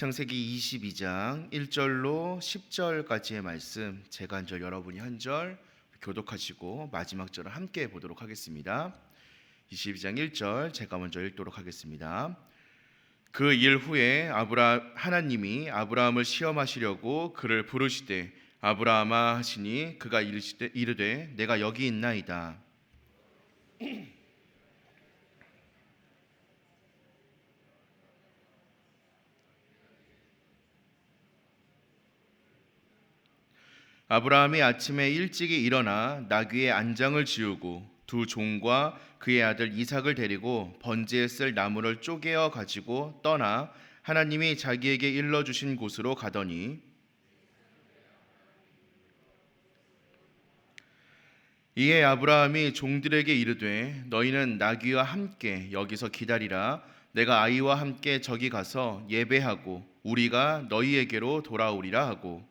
창세기 22장 1절로 10절까지의 말씀 제가 한 절 여러분이 한 절 교독하시고 마지막 절을 함께 보도록 하겠습니다. 22장 1절 제가 먼저 읽도록 하겠습니다. 그 일 후에 아브라 하나님이 아브라함을 시험하시려고 그를 부르시되 아브라함아 하시니 그가 이르시되 이르되 내가 여기 있나이다. 아브라함이 아침에 일찍이 일어나 나귀의 안장을 지우고 두 종과 그의 아들 이삭을 데리고 번제에 쓸 나무를 쪼개어 가지고 떠나 하나님이 자기에게 일러 주신 곳으로 가더니 이에 아브라함이 종들에게 이르되 너희는 나귀와 함께 여기서 기다리라. 내가 아이와 함께 저기 가서 예배하고 우리가 너희에게로 돌아오리라 하고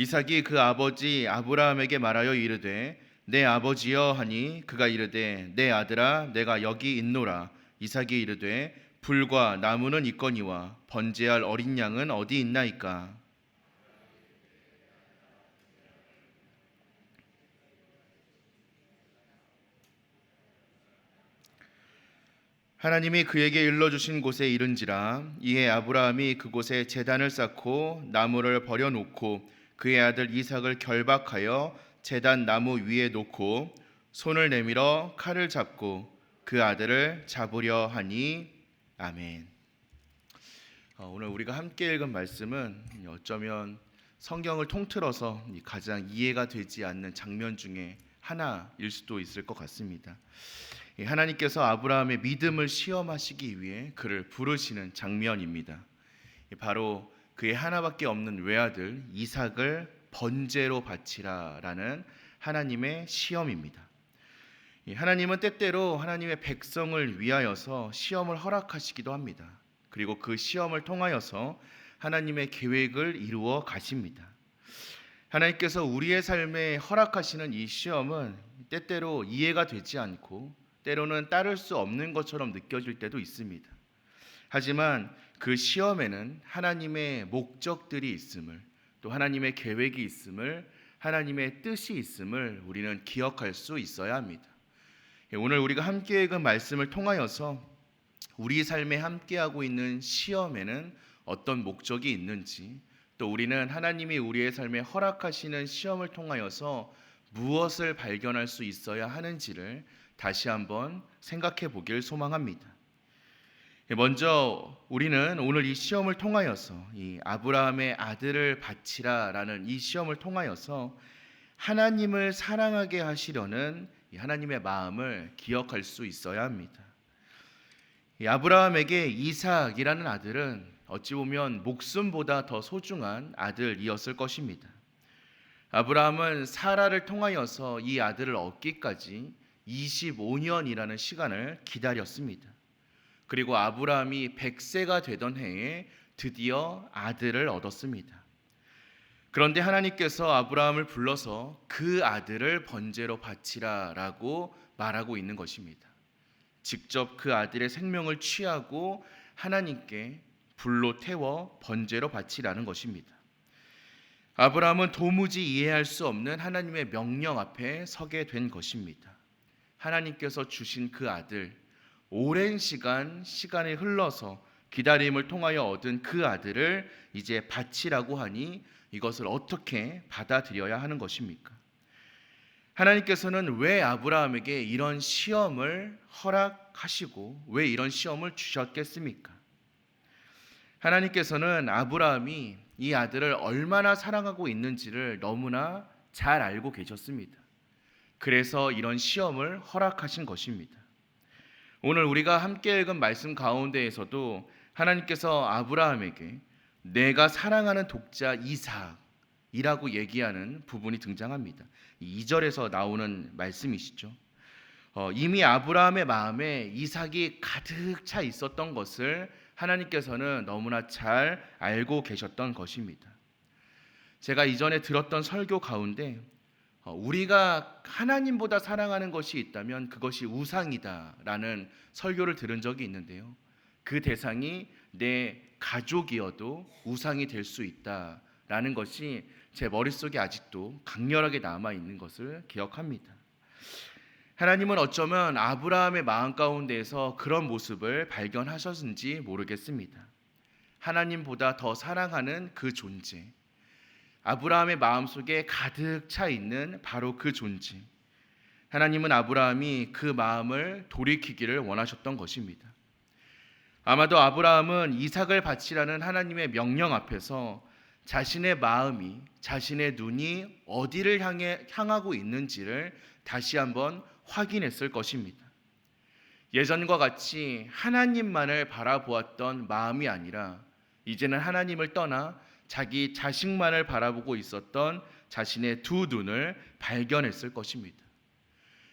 이삭이 그 아버지 아브라함에게 말하여 이르되 내 아버지여 하니 그가 이르되 내 아들아 내가 여기 있노라. 이삭이 이르되 불과 나무는 있거니와 번제할 어린 양은 어디 있나이까? 하나님이 그에게 일러 주신 곳에 이른지라 이에 아브라함이 그곳에 제단을 쌓고 나무를 버려 놓고 그의 아들 이삭을 결박하여 제단 나무 위에 놓고 손을 내밀어 칼을 잡고 그 아들을 잡으려 하니 아멘. 어, 오늘 우리가 함께 읽은 말씀은 어쩌면 성경을 통틀어서 가장 이해가 되지 않는 장면 중에 하나일 수도 있을 것 같습니다. 예, 하나님께서 아브라함의 믿음을 시험하시기 위해 그를 부르시는 장면입니다. 예, 바로 그의 하나밖에 없는 외아들 이삭을 번제로 바치라라는 하나님의 시험입니다. 예, 하나님은 때때로 하나님의 백성을 위하여서 시험을 허락하시기도 합니다. 그리고 그 시험을 통하여서 하나님의 계획을 이루어 가십니다. 하나님께서 우리의 삶에 허락하시는 이 시험은 때때로 이해가 되지 않고 때로는 따를 수 없는 것처럼 느껴질 때도 있습니다. 하지만 그 시험에는 하나님의 목적들이 있음을 또 하나님의 계획이 있음을 하나님의 뜻이 있음을 우리는 기억할 수 있어야 합니다. 예, 오늘 우리가 함께 읽은 말씀을 통하여서 우리 삶에 함께하고 있는 시험에는 어떤 목적이 있는지 또 우리는 하나님이 우리의 삶에 허락하시는 시험을 통하여서 무엇을 발견할 수 있어야 하는지를 다시 한번 생각해 보길 소망합니다. 예, 먼저 우리는 오늘 이 시험을 통하여서 이 아브라함의 아들을 바치라라는 이 시험을 통하여서 하나님을 사랑하게 하시려는 하나님의 마음을 기억할 수 있어야 합니다. 이 아브라함에게 이삭이라는 아들은 어찌 보면 목숨보다 더 소중한 아들이었을 것입니다. 아브라함은 사라를 통하여서 이 아들을 얻기까지 25년이라는 시간을 기다렸습니다. 그리고 아브라함이 100세가 되던 해에 드디어 아들을 얻었습니다. 그런데 하나님께서 아브라함을 불러서 그 아들을 번제로 바치라라고 말하고 있는 것입니다. 직접 그 아들의 생명을 취하고 하나님께 불로 태워 번제로 바치라는 것입니다. 아브라함은 도무지 이해할 수 없는 하나님의 명령 앞에 서게 된 것입니다. 하나님께서 주신 그 아들, 오랜 시간 시간이 흘러서 기다림을 통하여 얻은 그 아들을 이제 바치라고 하니 이것을 어떻게 받아들여야 하는 것입니까? 하나님께서는 왜 아브라함에게 이런 시험을 허락하시고 왜 이런 시험을 주셨겠습니까? 하나님께서는 아브라함이 이 아들을 얼마나 사랑하고 있는지를 너무나 잘 알고 계셨습니다. 그래서 이런 시험을 허락하신 것입니다. 오늘 우리가 함께 읽은 말씀 가운데에서도 하나님께서 아브라함에게 내가 사랑하는 독자 이삭이라고 얘기하는 부분이 등장합니다. 2절에서 나오는 말씀이시죠. 어, 이미 아브라함의 마음에 이삭이 가득 차 있었던 것을 하나님께서는 너무나 잘 알고 계셨던 것입니다. 제가 이전에 들었던 설교 가운데 어, 우리가 하나님보다 사랑하는 것이 있다면 그것이 우상이다라는 설교를 들은 적이 있는데요. 그 대상이 내 가족이어도 우상이 될 수 있다라는 것이 제 머릿속에 아직도 강렬하게 남아 있는 것을 기억합니다. 하나님은 어쩌면 아브라함의 마음 가운데에서 그런 모습을 발견하셨는지 모르겠습니다. 하나님보다 더 사랑하는 그 존재. 아브라함의 마음속에 가득 차 있는 바로 그 존재. 하나님은 아브라함이 그 마음을 돌이키기를 원하셨던 것입니다. 아마도 아브라함은 이삭을 바치라는 하나님의 명령 앞에서 자신의 마음이 자신의 눈이 어디를 향해 향하고 있는지를 다시 한번 확인했을 것입니다. 예전과 같이 하나님만을 바라보았던 마음이 아니라 이제는 하나님을 떠나 자기 자식만을 바라보고 있었던 자신의 두 눈을 발견했을 것입니다.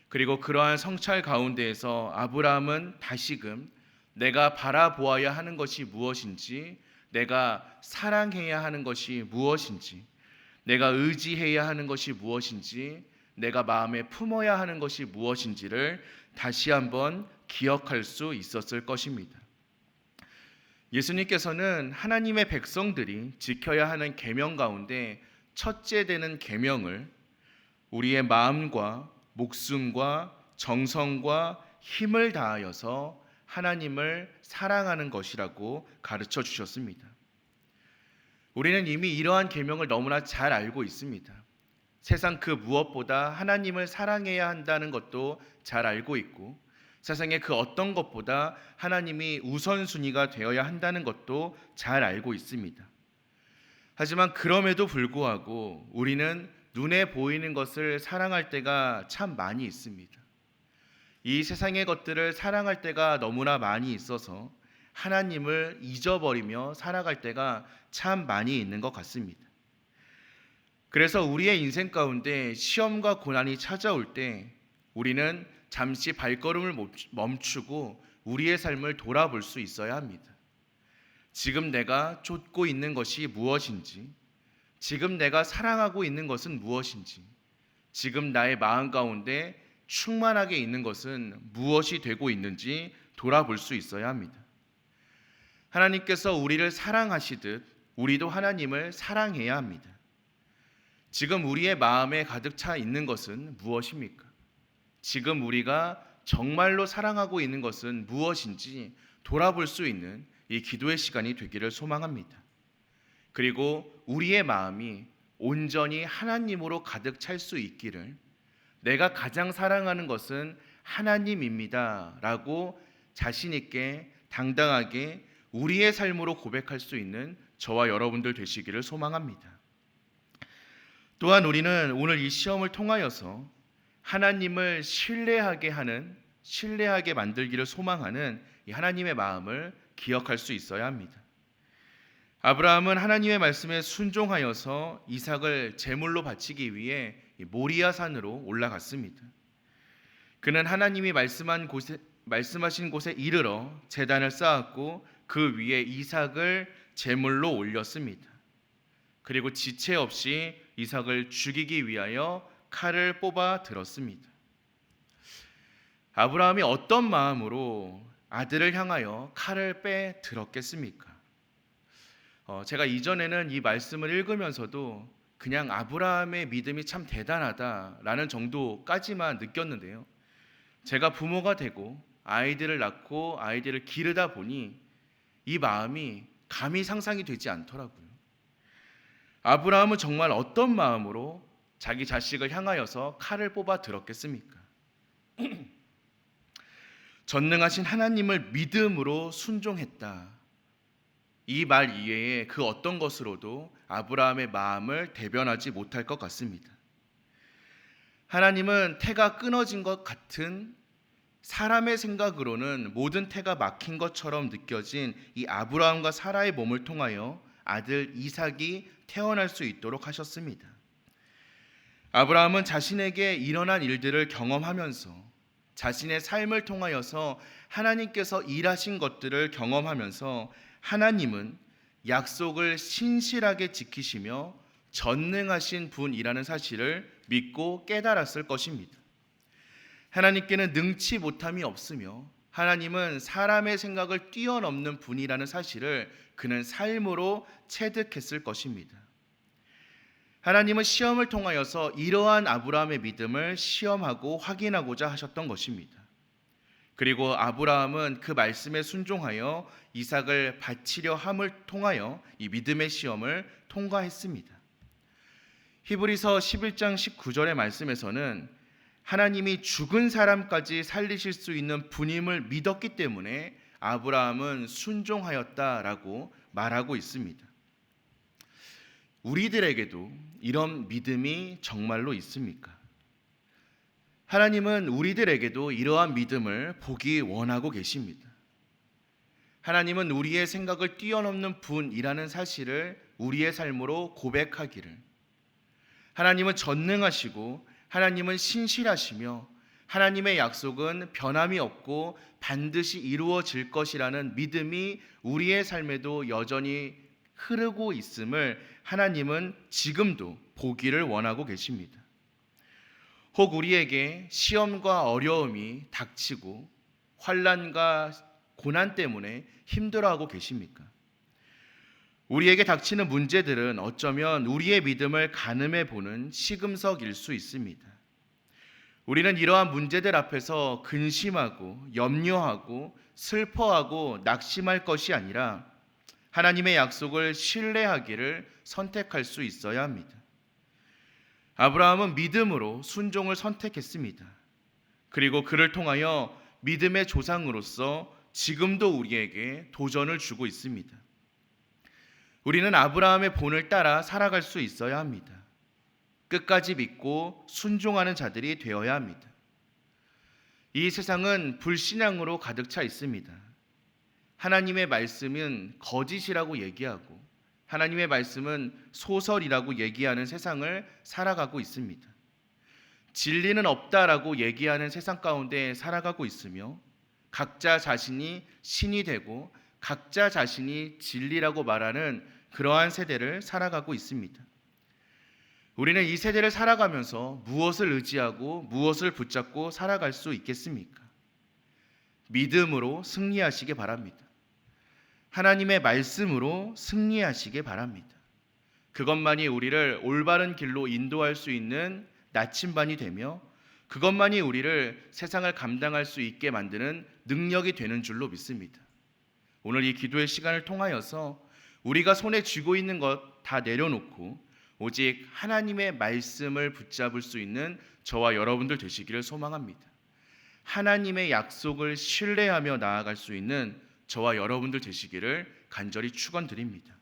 그리고 그러한 성찰 가운데에서 아브라함은 다시금 내가 바라보아야 하는 것이 무엇인지, 내가 사랑해야 하는 것이 무엇인지, 내가 의지해야 하는 것이 무엇인지, 내가 마음에 품어야 하는 것이 무엇인지를 다시 한번 기억할 수 있었을 것입니다. 예수님께서는 하나님의 백성들이 지켜야 하는 계명 가운데 첫째 되는 계명을 우리의 마음과 목숨과 정성과 힘을 다하여서 하나님을 사랑하는 것이라고 가르쳐 주셨습니다. 우리는 이미 이러한 계명을 너무나 잘 알고 있습니다. 세상 그 무엇보다 하나님을 사랑해야 한다는 것도 잘 알고 있고 세상의 그 어떤 것보다 하나님이 우선순위가 되어야 한다는 것도 잘 알고 있습니다. 하지만 그럼에도 불구하고 우리는 눈에 보이는 것을 사랑할 때가 참 많이 있습니다. 이 세상의 것들을 사랑할 때가 너무나 많이 있어서 하나님을 잊어버리며 살아갈 때가 참 많이 있는 것 같습니다. 그래서 우리의 인생 가운데 시험과 고난이 찾아올 때 우리는 잠시 발걸음을 멈추고 우리의 삶을 돌아볼 수 있어야 합니다. 지금 내가 쫓고 있는 것이 무엇인지, 지금 내가 사랑하고 있는 것은 무엇인지, 지금 나의 마음 가운데 충만하게 있는 것은 무엇이 되고 있는지 돌아볼 수 있어야 합니다. 하나님께서 우리를 사랑하시듯 우리도 하나님을 사랑해야 합니다. 지금 우리의 마음에 가득 차 있는 것은 무엇입니까? 지금 우리가 정말로 사랑하고 있는 것은 무엇인지 돌아볼 수 있는 이 기도의 시간이 되기를 소망합니다. 그리고 우리의 마음이 온전히 하나님으로 가득 찰 수 있기를 내가 가장 사랑하는 것은 하나님입니다. 라고 자신있게 당당하게 우리의 삶으로 고백할 수 있는 저와 여러분들 되시기를 소망합니다. 또한 우리는 오늘 이 시험을 통하여서 하나님을 신뢰하게 하는 신뢰하게 만들기를 소망하는 이 하나님의 마음을 기억할 수 있어야 합니다. 아브라함은 하나님의 말씀에 순종하여서 이삭을 제물로 바치기 위해 모리아 산으로 올라갔습니다. 그는 하나님이 말씀한 곳에 말씀하신 곳에 이르러 제단을 쌓았고 그 위에 이삭을 제물로 올렸습니다. 그리고 지체 없이 이삭을 죽이기 위하여 칼을 뽑아 들었습니다. 아브라함이 어떤 마음으로 아들을 향하여 칼을 빼 들었겠습니까? 어, 제가 이전에는 이 말씀을 읽으면서도 그냥 아브라함의 믿음이 참 대단하다라는 정도까지만 느꼈는데요. 제가 부모가 되고 아이들을 낳고 아이들을 기르다 보니 이 마음이 감히 상상이 되지 않더라고요. 아브라함은 정말 어떤 마음으로 자기 자식을 향하여서 칼을 뽑아 들었겠습니까? 전능하신 하나님을 믿음으로 순종했다. 이 말 이외에 그 어떤 것으로도 아브라함의 마음을 대변하지 못할 것 같습니다. 하나님은 태가 끊어진 것 같은 사람의 생각으로는 모든 태가 막힌 것처럼 느껴진 이 아브라함과 사라의 몸을 통하여 아들 이삭이 태어날 수 있도록 하셨습니다. 아브라함은 자신에게 일어난 일들을 경험하면서 자신의 삶을 통하여서 하나님께서 일하신 것들을 경험하면서 하나님은 약속을 신실하게 지키시며 전능하신 분이라는 사실을 믿고 깨달았을 것입니다. 하나님께는 능치 못함이 없으며 하나님은 사람의 생각을 뛰어넘는 분이라는 사실을 그는 삶으로 체득했을 것입니다. 하나님은 시험을 통하여서 이러한 아브라함의 믿음을 시험하고 확인하고자 하셨던 것입니다. 그리고 아브라함은 그 말씀에 순종하여 이삭을 바치려 함을 통하여 이 믿음의 시험을 통과했습니다. 히브리서 11장 19절의 말씀에서는 하나님이 죽은 사람까지 살리실 수 있는 분임을 믿었기 때문에 아브라함은 순종하였다라고 말하고 있습니다. 우리들에게도 이런 믿음이 정말로 있습니까? 하나님은 우리들에게도 이러한 믿음을 보기 원하고 계십니다. 하나님은 우리의 생각을 뛰어넘는 분이라는 사실을 우리의 삶으로 고백하기를 하나님은 전능하시고 하나님은 신실하시며 하나님의 약속은 변함이 없고 반드시 이루어질 것이라는 믿음이 우리의 삶에도 여전히 흐르고 있음을 하나님은 지금도 보기를 원하고 계십니다. 혹 우리에게 시험과 어려움이 닥치고 환란과 고난 때문에 힘들어하고 계십니까? 우리에게 닥치는 문제들은 어쩌면 우리의 믿음을 가늠해 보는 시금석일 수 있습니다. 우리는 이러한 문제들 앞에서 근심하고 염려하고 슬퍼하고 낙심할 것이 아니라 하나님의 약속을 신뢰하기를 선택할 수 있어야 합니다. 아브라함은 믿음으로 순종을 선택했습니다. 그리고 그를 통하여 믿음의 조상으로서 지금도 우리에게 도전을 주고 있습니다. 우리는 아브라함의 본을 따라 살아갈 수 있어야 합니다. 끝까지 믿고 순종하는 자들이 되어야 합니다. 이 세상은 불신앙으로 가득 차 있습니다. 하나님의 말씀은 거짓이라고 얘기하고 하나님의 말씀은 소설이라고 얘기하는 세상을 살아가고 있습니다. 진리는 없다라고 얘기하는 세상 가운데 살아가고 있으며 각자 자신이 신이 되고 각자 자신이 진리라고 말하는 그러한 세대를 살아가고 있습니다. 우리는 이 세대를 살아가면서 무엇을 의지하고 무엇을 붙잡고 살아갈 수 있겠습니까? 믿음으로 승리하시기 바랍니다. 하나님의 말씀으로 승리하시기 바랍니다. 그것만이 우리를 올바른 길로 인도할 수 있는 나침반이 되며 그것만이 우리를 세상을 감당할 수 있게 만드는 능력이 되는 줄로 믿습니다. 오늘 이 기도의 시간을 통하여서 우리가 손에 쥐고 있는 것 다 내려놓고 오직 하나님의 말씀을 붙잡을 수 있는 저와 여러분들 되시기를 소망합니다. 하나님의 약속을 신뢰하며 나아갈 수 있는 저와 여러분들 되시기를 간절히 축원드립니다.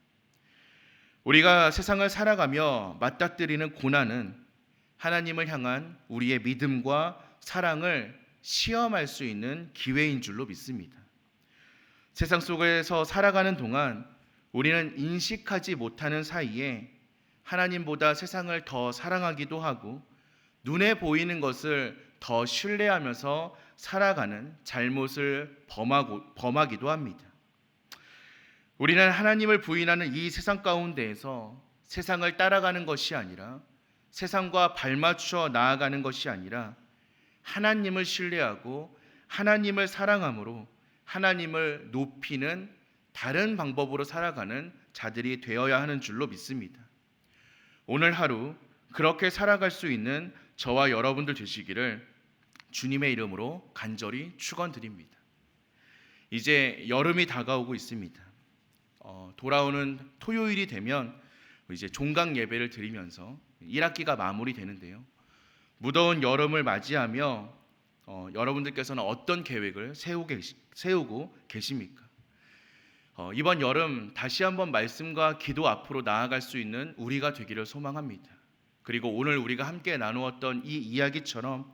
우리가 세상을 살아가며 맞닥뜨리는 고난은 하나님을 향한 우리의 믿음과 사랑을 시험할 수 있는 기회인 줄로 믿습니다. 세상 속에서 살아가는 동안 우리는 인식하지 못하는 사이에 하나님보다 세상을 더 사랑하기도 하고 눈에 보이는 것을 더 신뢰하면서 살아가는 잘못을 범하고, 범하기도 합니다. 우리는 하나님을 부인하는 이 세상 가운데에서 세상을 따라가는 것이 아니라 세상과 발맞춰 나아가는 것이 아니라 하나님을 신뢰하고 하나님을 사랑함으로 하나님을 높이는 다른 방법으로 살아가는 자들이 되어야 하는 줄로 믿습니다. 오늘 하루 그렇게 살아갈 수 있는 저와 여러분들 되시기를 주님의 이름으로 간절히 축원드립니다. 이제 여름이 다가오고 있습니다. 어, 돌아오는 토요일이 되면 이제 종강 예배를 드리면서 1학기가 마무리되는데요. 무더운 여름을 맞이하며 어, 여러분들께서는 어떤 계획을 세우고, 계시, 세우고 계십니까? 어, 이번 여름 다시 한번 말씀과 기도 앞으로 나아갈 수 있는 우리가 되기를 소망합니다. 그리고 오늘 우리가 함께 나누었던 이 이야기처럼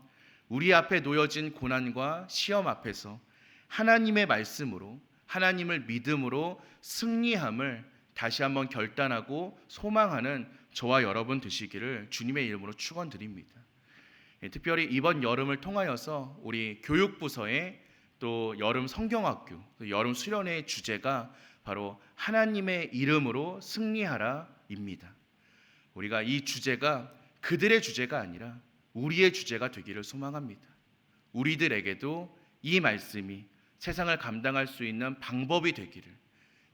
우리 앞에 놓여진 고난과 시험 앞에서 하나님의 말씀으로 하나님을 믿음으로 승리함을 다시 한번 결단하고 소망하는 저와 여러분 되시기를 주님의 이름으로 축원드립니다. 예, 특별히 이번 여름을 통하여서 우리 교육부서의 또 여름 성경학교, 여름 수련회의 주제가 바로 하나님의 이름으로 승리하라입니다. 우리가 이 주제가 그들의 주제가 아니라 우리의 주제가 되기를 소망합니다. 우리들에게도 이 말씀이 세상을 감당할 수 있는 방법이 되기를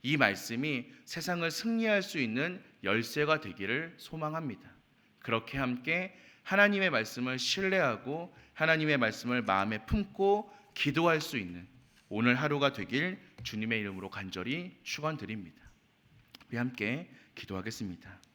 이 말씀이 세상을 승리할 수 있는 열쇠가 되기를 소망합니다. 그렇게 함께 하나님의 말씀을 신뢰하고 하나님의 말씀을 마음에 품고 기도할 수 있는 오늘 하루가 되길 주님의 이름으로 간절히 축원드립니다. 우리 함께 기도하겠습니다.